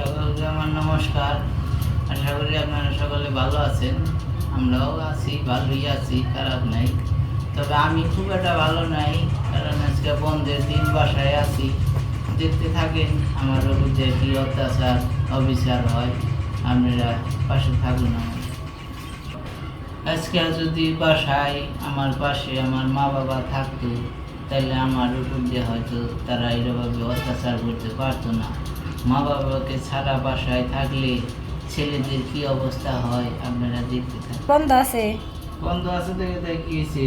সকলকে আমার নমস্কার। আশা করি আপনারা সকলে ভালো আছেন। আমরাও আছি, ভালোই আছি, খারাপ নাই। তবে আমি খুব একটা ভালো নাই, কারণ আজকে বন্ধের দিন, বাসায় আছি। দেখতে থাকেন, আমার যে কি অত্যাচার, অবিচার হয়, আপনারা পাশে থাকুন আমার। আজকে যদি বাসায় আমার পাশে আমার মা বাবা থাকতো তাহলে আমার উপর দিয়ে হয়তো তারা এরভাবে অত্যাচার করতে পারতো না। মা বাবাকে ছাড়া বাসায় থাকলে ছেলেদের কি অবস্থা হয় আপনারা দেখতে থাকেন। বন্ধ আছে। বন্ধ আছে দেখে দেখিয়েছি।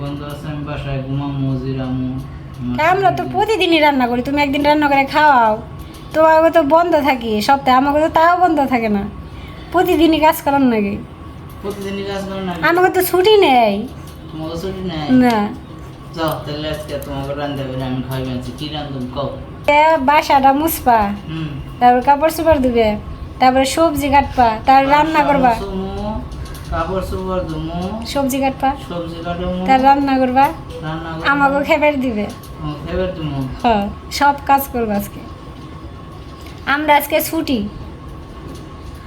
বন্ধ আছে আমি বাসায় ঘুমামো জিরামো। আমার তা আমরা তো প্রতিদিনই রান্না করি তুমি একদিন রান্না করে খাওয়াও। তোমাকে তো বন্ধ থাকি সপ্তাহে আমাকে তো তাও বন্ধ থাকে না। প্রতিদিনই কাজ করার নাকি? প্রতিদিনই কাজ করো না আমাকে তো ছুটি নেই। তোমাকে ছুটি নেই? না। যাও তাহলে আজকে তোমাকে রান্ধতে হবে আমি খাই আনছি। কি রান্ধুম কও? বাসাটা হুম। তারপর কাপড় চোপড় দিবে তারপরে সবজি কাটপা তার রান্না করবা। সবজি কাটপা সবজি তার রান্না করবা। আমাকে খেবার দিবে। হ্যাঁ সব কাজ করব আজকে। আমরা আজকে ছুটি।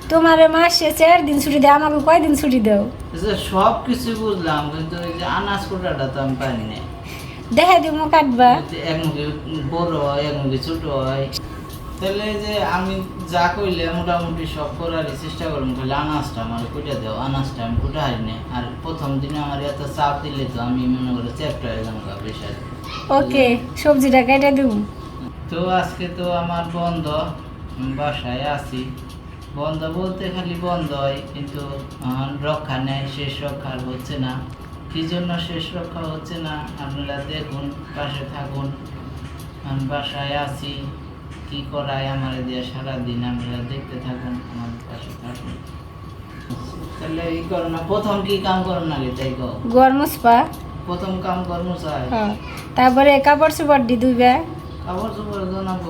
তোমার মাসে চার দিন ছুটি দেয় আমাকে কয়দিন ছুটি দাও? সব কিছু বুঝলাম কিন্তু আনাজ কোটাটা তো আমি পারি না দেখা দিব কাটবা। এক মুখে বড় হয় এক মুখে ছোট হয়। তাহলে যে আমি যা কইলে মোটামুটি সব করারই চেষ্টা করব আনাজটা আমার কুটে দেও আনাজটা আমি কুটে হারি না। আর প্রথম দিনে আমার এত চাপ দিলে তো আমি মনে করি চ্যাপ্টার ওকে সবজিটা কেটে দিব। তো আজকে তো আমার বন্ধ বাসায় আছি। বন্ধ বলতে খালি বন্ধ হয় কিন্তু রক্ষা নেই শেষ রক্ষা হচ্ছে না। কি জন্য শেষ রক্ষা হচ্ছে না? আপনারা দেখুন পাশে থাকুন। আমি বাসায় আছি। কি করায় আমার দিয়ে সারাদিন আপনারা দেখতে থাকুন আমার পাশে থাকুন। তাহলে এই করো না প্রথম কি কাম করো না তাই কো গরম প্রথম কাম কর্ম চাই হ্যাঁ। তারপরে কাপড় চোপড় দি দুইবে কাপড় চোপড় জানাব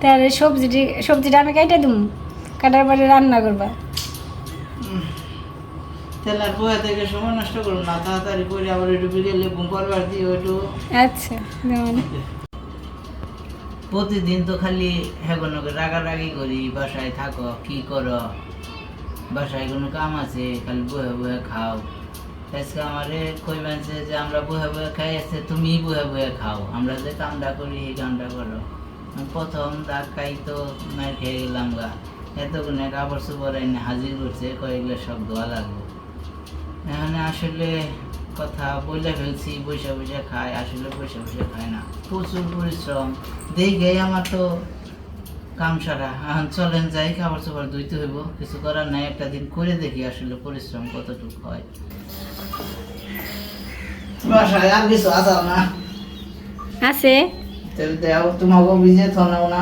তাহলে সবজিটি সবজিটা আমি কেটে দিব কাটার পরে রান্না করবা। তাহলে আর বইয়া থেকে সময় নষ্ট করুন না তাড়াতাড়ি করে আবার একটু বিকেলে ঘুম করবার দিয়ে একটু আচ্ছা যেমন প্রতিদিন তো খালি হেগনকে রাগারাগি করি বাসায় থাকো কি করো? বাসায় কোনো কাম আছে খালি বহে বহে খাও। আজকে আমারে কই বানছে যে আমরা বহে বহে খাই আছে তুমি বহে বহে খাও। আমরা যে কামটা করি এই কামটা করো। প্রথম দাগ খাই তো মার খেয়ে গেলাম গা। এতক্ষণে কাপড় চোপড় এনে হাজির করছে কয়েকগুলো সব ধোয়া লাগবে এখানে আসলে কথা বলে ফেলছি বসে বসে খায় আসলে বসে বসে খায় না। প্রচুর পরিশ্রম। দেখে আমার তো কাম সারা। এখন চলেন যাই খাবার চোপড় ধুইতে হইব। কিছু করার নাই একটা দিন করে দেখি আসলে পরিশ্রম কতটুকু হয়। বাসায় আর কিছু আসাও না? আছে। দেও তোমাকে ভিজে থাও না।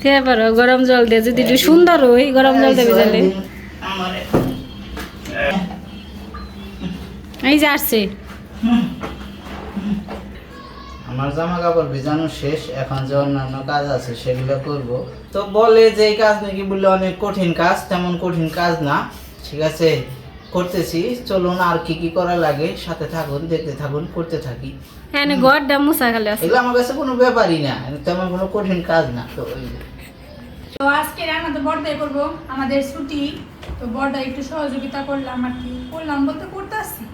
খেয়ে পারো গরম জল দিয়ে যদি একটু সুন্দর হই গরম জল দিয়ে ভিজালে। আমারে এই যে আসছে। আমার জামা কাপড় ভিজানো শেষ এখন যে অন্যান্য কাজ আছে সেগুলো করব। তো বলে যে এই কাজ নাকি বললে অনেক কঠিন কাজ তেমন কঠিন কাজ না। ঠিক আছে করতেছি। চলুন আর কি কি করা লাগে সাথে থাকুন দেখতে থাকুন করতে থাকি। হ্যাঁ ঘরটা মুসা খালি আছে এগুলো আমার কাছে কোনো ব্যাপারই না তেমন কোনো কঠিন কাজ না তো তো আজকে রান্না তো বড়দাই করব আমাদের ছুটি। তো বড়দা একটু সহযোগিতা করলাম আর কি। করলাম বলতে করতে আসছি।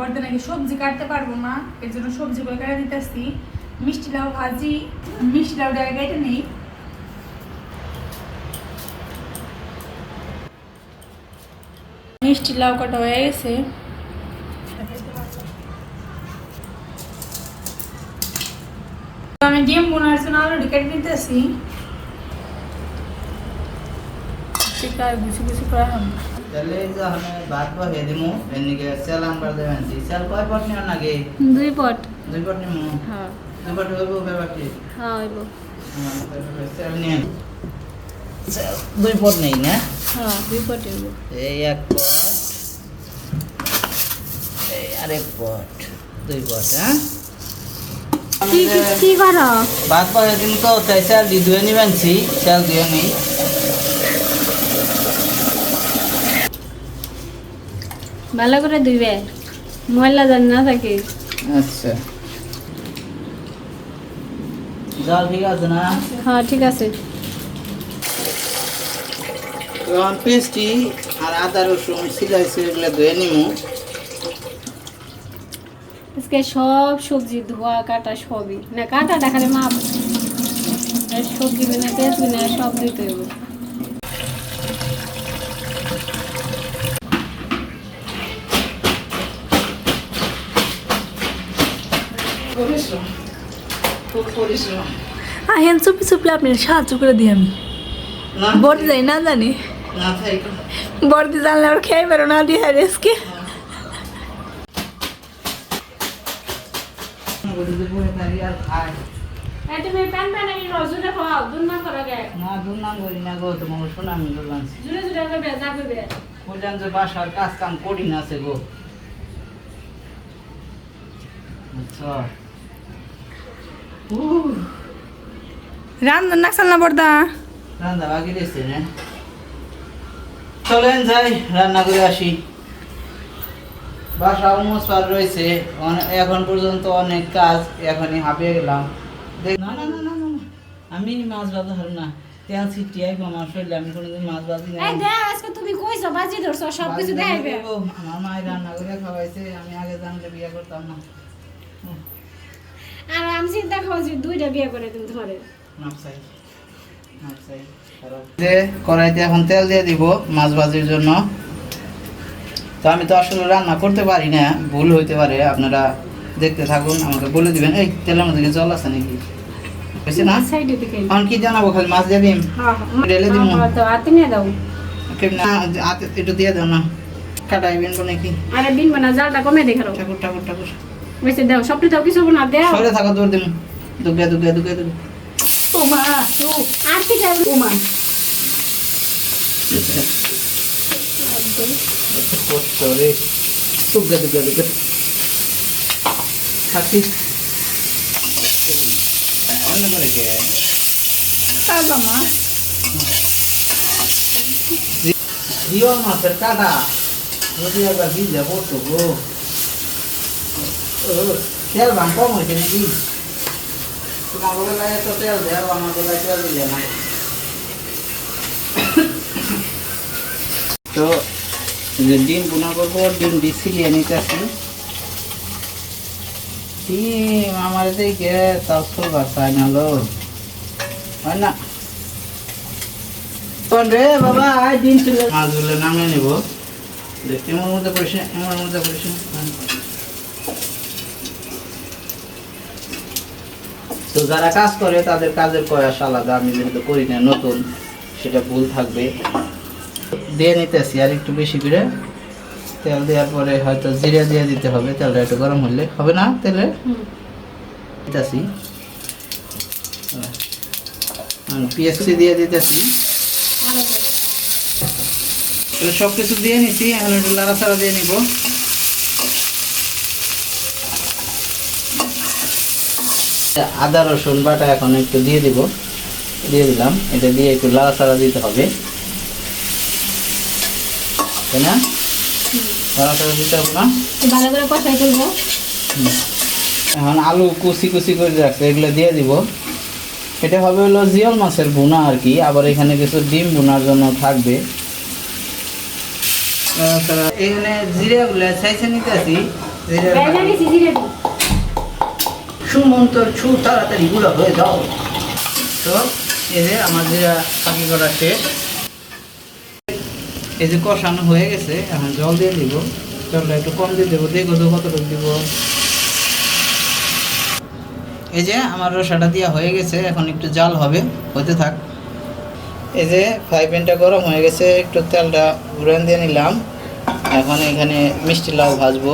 বড়দা নাকি সবজি কাটতে পারব না এর জন্য সবজিগুলো কেটে দিতে আসছি মিষ্টি লাউ ভাজি, মিষ্টি লাউ ডাকে কেটে নেই। মিষ্টি লাউ কাটা হয়ে গেছে। আমি ডিম বোনার জন্য আলু কেটে দিতেছি আছে গুছি গুছি করা হবে তাহলে এই যে আমি ভাত বসিয়ে দিমু এদিকে সেল আনবার দেবেন সেল কয় পট নিও নাকি? দুই পট দুই পট নিমু? হ্যাঁ। দুই পট হইব ব্যাপারটি? হ্যাঁ হইব। সেল নিয়ে দুই পট নেই না? হ্যাঁ দুই পট হইব। এই এক পট এই আরেক পট দুই পট হ্যাঁ? কি কি- কি করো? ভাত পাওয়া দিন তো তাই দি ধুয়ে নিবেনছি চাল ধুয়ে নেই ভালো করে ধুইবে। ময়লা জানি না থাকে। আচ্ছা। জল ঠিক আছে না? হ্যাঁ ঠিক আছে। এখন পেস্টি আর আদা রসুন সিলাইছে এগুলো ধুয়ে নিমু। আজকে সব সবজি ধোয়া কাটা সবই। না কাটা দেখালে আর সবজি বিনা পেঁয়াজ বিনা সব দিতে হবে পরিশ্রম খুব পরিশ্রম আহেন চুপি চুপি আপনি সাহায্য করে দিই আমি। বর্দি যাই না জানি। থাই বর্দি জানলে আর খেয়ে বেরো না দিয়ে রেসকে আর বাসার কাজ কাম করি না আছে গো। আচ্ছা। উহ, রান্না না বর্দা রান্না বাকি দিচ্ছে না চলেন যাই রান্না করে আসি বাসা অলমোস্ট পার রয়েছে। এখন পর্যন্ত অনেক কাজ এখনই হাঁপিয়ে গেলাম। না না না না। আমি মাছ বাজা হার না। তেল ছিটিয়াই আমার শরীরে আমি কোনোদিন মাছ বাজি না আজকে তুমি কইছো বাজি ধরছো সব কিছু দেখাইবে। আমার মায়ের রান্না করে খাওয়াইছে আমি আগে জানলে বিয়ে করতাম না। আর আমি চিন্তা করছি দুইটা বিয়ে করে তুমি ধরে। যে কড়াইতে এখন তেল দিয়ে দিব মাছ ভাজির জন্য। তো আমি তো আসলে রান্না করতে পারি না ভুল হইতে পারে আপনারা দেখতে থাকুন আমাকে বলে দিবেন এই তেলের মধ্যে জল আছে নাকি? হয়েছে না? এখন কি জানাব খালি মাছ দিয়ে দিম? হ্যাঁ ঢেলে। হ্যাঁ দাও। না হাতে একটু দিয়ে দাও না। কাটাইবেন কোনে কি আরে বিন বানা জালটা কমে দেখারো ঠাকুর ঠাকুর ঠাকুর। বেশি দাও সবটি দাও কিছু না দাও। সরে থাকা দৌড় দিম দুগে দুগে দুগে দুগে ও মা ও। আর কি দাও ও মা। কষ্ট রে দুগে দুগে দুগে থাকিস অন্য করে কে? বাবা মা। জিও মাছের কাটা। যদি একবার ভিজে পড়তো গো। ও, তেল ভাঙ কম হয়েছে নাকি তোমার বেলায় এত তেল দেয় আমার বেলায় তেল দিলে না। তো ডিম বোনা করব ডিম দিচ্ছিলি নিতে আসি ডিম আমার দিকে তাও সবার চাই না লো হয় না? রে বাবা ডিম ছিল মাছগুলো নামিয়ে নিব। দেখতে এমন মধ্যে না, এমন মধ্যে পড়িস তো যারা কাজ করে তাদের কাজের প্রয়াস আলাদা। আমি যেহেতু করি না নতুন সেটা ভুল থাকবে। দিয়ে নিতেছি আর একটু বেশি করে। তেল দেওয়ার পরে হয়তো জিরা দিয়ে দিতে হবে তেলটা একটু গরম হলে। হবে না তেলে? দিতেছি। পিএসসি দিয়ে দিতেছি। তাহলে সব কিছু দিয়ে নিছি এখন একটু লাড়াচাড়া দিয়ে নিব। আদা রসুন বাটা এখন একটু দিয়ে দিব। দিয়ে দিলাম। এটা দিয়ে একটু লাড়াচাড়া দিতে হবে। তাই না? লাড়াচাড়া দিতে হবে না? ভালো করে কষাই করব এখন আলু কুচি কুচি করে রাখছে এগুলো দিয়ে দিব। এটা হবে হলো জিয়ল মাছের বোনা আর কি আবার এখানে কিছু ডিম বোনার জন্য থাকবে। এখানে জিরাগুলো চাইছে নিতে আসি। জিরে সুমন্তর ছু তাড়াতাড়ি গুঁড়ো হয়ে যাও। তো আমার জিরা পাখি করা শেষ এই যে কষানো হয়ে গেছে, এখন জল দিয়ে দিব। জলটা একটু কম দিয়ে দেবো, দেখো তো কতটুকু দিব। এই যে আমার রসাটা দেওয়া হয়ে গেছে, এখন একটু জাল হবে, হতে থাক। এই যে ফ্রাই প্যানটা গরম হয়ে গেছে, একটু তেলটা ঘুরান দিয়ে নিলাম। এখন এখানে মিষ্টি লাউ ভাজবো।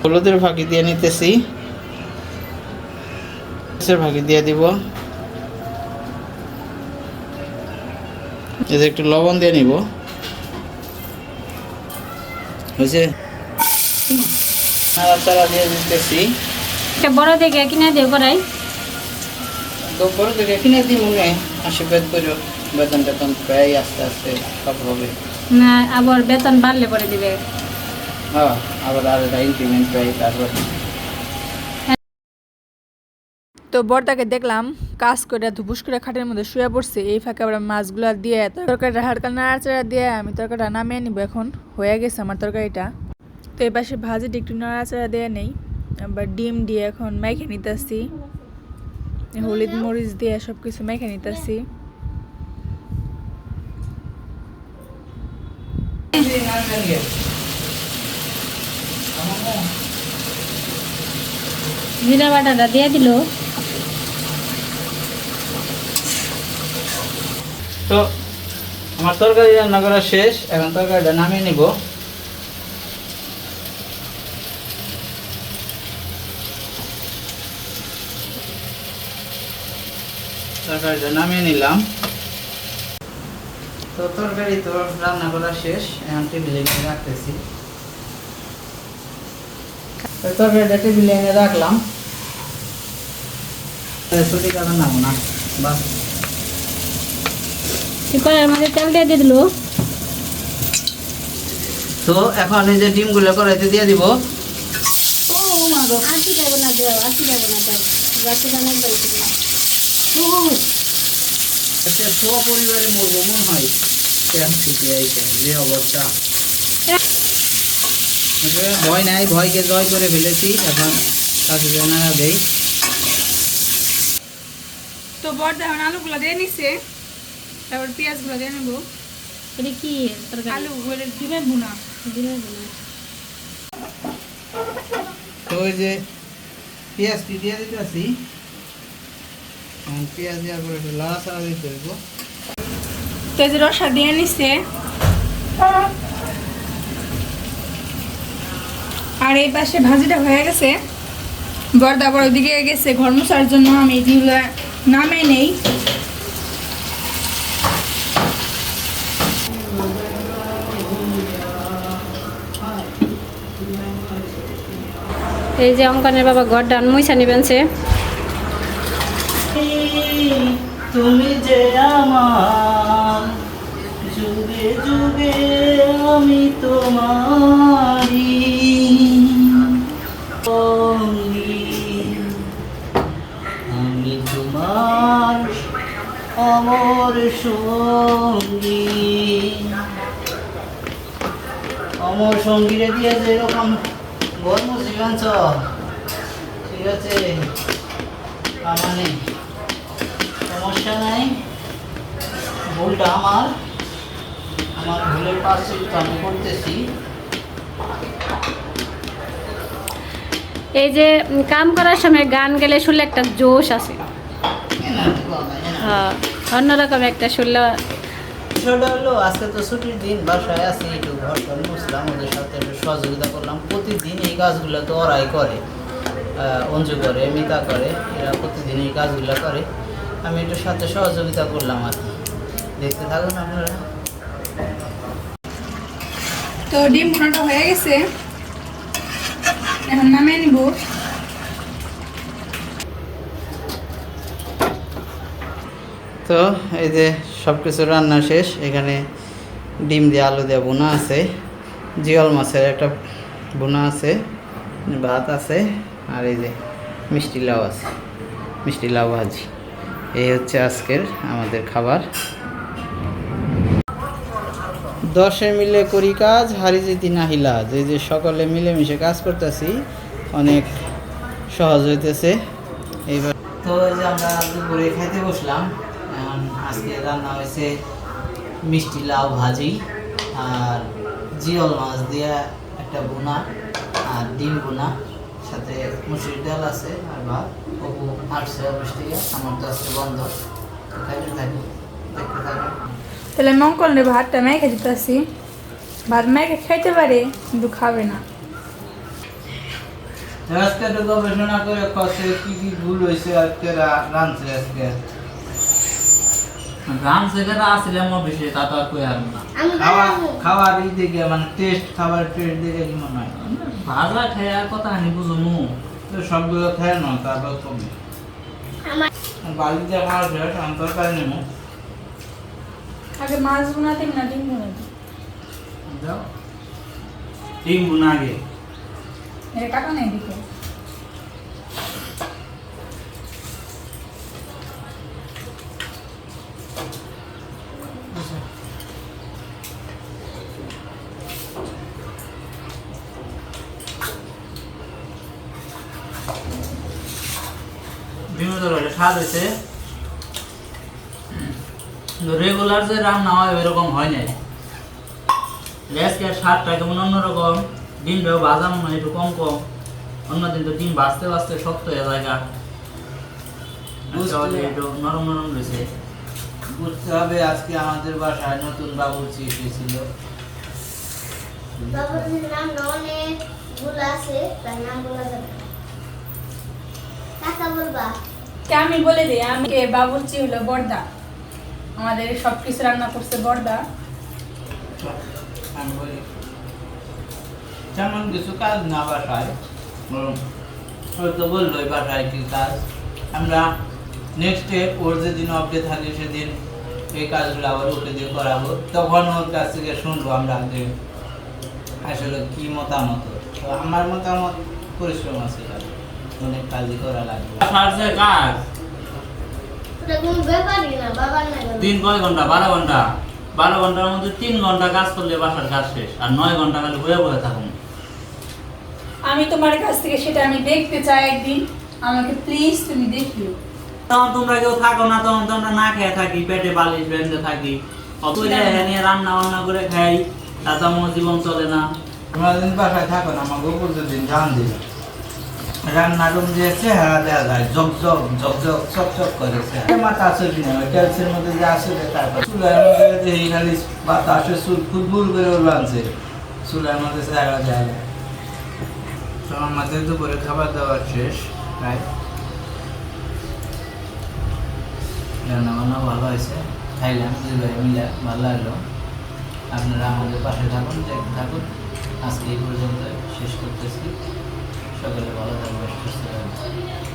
হলুদের ফাঁকি দিয়ে নিতেছি। ভাগে দিয়ে দিব। এতে একটু লবণ দিয়ে নিব। হয়েছে নাড়াচাড়া দিয়ে দিতেছি। একটা বড় দেখে কিনে দেও করাই। তো বড় থেকে কিনে দিব নে আশীর্বাদ করো বেতন টেতন প্রায় আস্তে আস্তে সব হবে। না আবার বেতন বাড়লে পরে দিবে। হ্যাঁ আবার আর একটা ইনক্রিমেন্ট প্রায় তারপর তো বর্দাকে দেখলাম, কাজ করে ধুপুস করে খাটের মধ্যে শুয়ে পড়ছে। এই ফাঁকে আবার মাছগুলো দিয়ে তরকারিটা হালকা নাড়াচাড়া দিয়ে আমি তরকারিটা নামিয়ে নিব এখন। হয়ে গেছে আমার তরকারিটা। তো এই পাশে ভাজিটা একটু নাড়াচাড়া দিয়ে নেই। আবার ডিম দিয়ে এখন মেখে নিতেছি। হলুদ মরিচ দিয়ে সব কিছু মেখে নিতেছি। জিরা বাটাটা দিয়ে দিল। তো আমার তরকারি রান্না করা শেষ, এখন তরকারিটা নামিয়ে নিব। তরকারিটা নামিয়ে নিলাম। তো তরকারি তো রান্না করা শেষ, এখন টেবিলে এনে রাখতেছি। তরকারিটা টেবিলে এনে রাখলাম। ছুটি কাটা নামো না, বাস। কড়াইয়ের মধ্যে তেল দিয়ে দিয়ে দিল। তো এখন এই যে ডিমগুলো কড়াইতে দিয়ে দিব। আশি দেবো না দেও আশি দেবো না দেও। যাতে জানাই সপরিবারে মরবো মন হয়। কেন থেকে আইছে যে অবস্থা। ভয় নাই ভয়কে জয় করে ফেলেছি। এখন কাছে জানা দেই। তো বর্দা এখন আলুগুলো দিয়ে নিছে। তারপর পেঁয়াজগুলো দিয়ে নেব। এটা কি তরকারি? আলু বলে ডিমের বুনা দিনের বেলা। তো ওই যে পেঁয়াজটি দিয়ে দিতেছি এখন পেঁয়াজ দেওয়ার পরে একটু লাড়াচাড়া দিতে হইব। তো এই যে রসা দিয়ে নিছে। আর এই পাশে ভাজিটা হয়ে গেছে। বর্দা আবার ওইদিকে গেছে ঘর মোছার জন্য আমি যেগুলো নামে নেই। এই যে অঙ্কনের বাবা ঘর ডান মুইসা নিবেন সে তুমি যে আমার, যুগে যুগে আমি তোমারি। আমি তোমার অমর সঙ্গী অমর সঙ্গীরে দিয়ে যেরকম গর্ম জীবনছ ঠিক আছে সমস্যা নাই ভুলটা আমার আমার ভুলের পাশে আমি করতেছি এই যে কাম করার সময় গান গেলে শুনলে একটা জোশ আছে। হ্যাঁ, অন্যরকম একটা শুনলে হলো আজকে তো ছুটির দিন বাসায় আছি। ঘর টর মুছলাম ওদের সাথে সহযোগিতা করলাম। প্রতিদিন এই কাজগুলো তো ওরাই করে অঞ্জু করে মিতা করে এরা প্রতিদিন এই কাজগুলো করে। আমি একটু সাথে সহযোগিতা করলাম আর কি। দেখতে থাকুন আপনারা। তো ডিম ভুনাটা হয়ে গেছে। এখন নামিয়ে নিব। তো এই যে সব কিছু রান্না শেষ এখানে ডিম দিয়ে আলু দিয়ে বোনা আছে, জিওল মাছের একটা বোনা আছে, ভাত আছে, আর এই যে মিষ্টি লাউ আছে, মিষ্টি লাউ ভাজি। এই হচ্ছে আজকের আমাদের খাবার। দশে মিলে করি কাজ, হারি যেতি নাহিলা যে যে সকলে মিলেমিশে কাজ করতেছি, অনেক সহজ হইতেছে। এইবার তো যে আমরা দুপুরে খাইতে বসলাম, এখন আজকে রান্না হয়েছে মিষ্টি লাউ ভাজি আর জিওল মাছ দিয়ে একটা বোনা আর ডিম বোনা সাথে মুসুর ডাল আছে আর ভাত। অপু আসছে অফিস থেকে আমার তো আজকে বন্ধ। খাইতে থাকি দেখতে থাকি। তাহলে মঙ্কল রে ভাতটা মেখে দিতেছি। ভাত মেখে খাইতে পারে কিন্তু খাবে না। আজকে একটু গবেষণা করে কষে কি কি ভুল হয়েছে আজকে রাঁধছে আজকে। রাঁধছে যারা আসলে আমার বেশি তা তো আর কই আর না। খাওয়া খাওয়ার ই দিকে মানে টেস্ট খাবার টেস্ট দিকে কি মনে হয়? ভাজা খেয়ে আর কথা আনি বুঝুমু তো সবগুলো খেয়ে না তারপর কমে। বাড়িতে আমার শেষ আমি তরকারি নেব। আগে মাছ বোনাতে না ডিম বোনাতে যাও। ডিম বোনা আগে। এটা কাটা নেই দিকে স্বাদ হয়েছে। রেগুলার যে রান্না হয় ওইরকম হয় নাই। আজকে স্বাদটা কেমন অন্যরকম? ডিমটাও ভাজা মনে হয় একটু কম কম। অন্যদিন তো ডিম ভাজতে ভাজতে শক্ত হয়ে যায় গা। আজকে হলে একটু নরম নরম রয়েছে। বুঝতে হবে আজকে আমাদের বাসায় নতুন বাবুর্চি এসেছিল। বাবুজির নাম অনেকগুলো আছে তার নাম বলা যাবে কাকা বলবা? আমি বলে দিই, আমি বাবুর্চি হলো বর্দা। আমাদের সব কিছু রান্না করছে বর্দা। তেমন কিছু কাজ না বাসায় বলল বাসায় কি কাজ। আমরা নেক্সট ডে ওর যেদিন অফ ডে থাকে সেদিন এই কাজগুলো আবার ওকে দিয়ে করাবো। তখন ওর কাছ থেকে শুনব আমরা যে আসলে কি মতামত। আমার মতামত পরিশ্রম আছে। অনেক কাজই করা লাগবে। কাজ। ওটা কোনো ব্যাপারই না বাবার না গেল দিন কয় ঘণ্টা? বারো ঘণ্টা। বারো ঘণ্টার মধ্যে তিন ঘণ্টা কাজ করলে বাসার কাজ শেষ আর নয় ঘণ্টা খালি বয়ে বয়ে থাকুন। আমি তোমার কাছ থেকে সেটা আমি দেখতে চাই একদিন। আমাকে প্লিজ তুমি দেখিও। তখন তোমরা কেউ থাকো না তখন তো আমরা না খেয়ে থাকি পেটে বালিশ বেঁধে থাকি। অতটা নিয়ে রান্না বান্না করে খাই তাতে আমার জীবন চলে না। তোমরা দিন বাসায় থাকো না আমার গোপুর দিন জান দিল রান্নার রুম যে চেহারা দেওয়া যায়। জগ জগ জগ জগ, চক চক করে চেহারা। মাথা চলি না? টাইলসের মধ্যে যে আসলে তারপর চুলের মধ্যে যে এই খালি বাতাসে চুল ফুটবুল করে উড়ানছে চুলের মধ্যে দেওয়া যায়। তো আমাদের দুপুরে খাবার দাবার শেষ প্রায় রান্না বান্না ভালো হয়েছে। খাইলাম দুই ভাই মিলে ভালো লাগল। আপনারা আমাদের পাশে থাকুন, দেখতে থাকুন। আজকে এই পর্যন্ত শেষ করতেছি। সকলে ভালো থাকবেন সুস্থ থাকবেন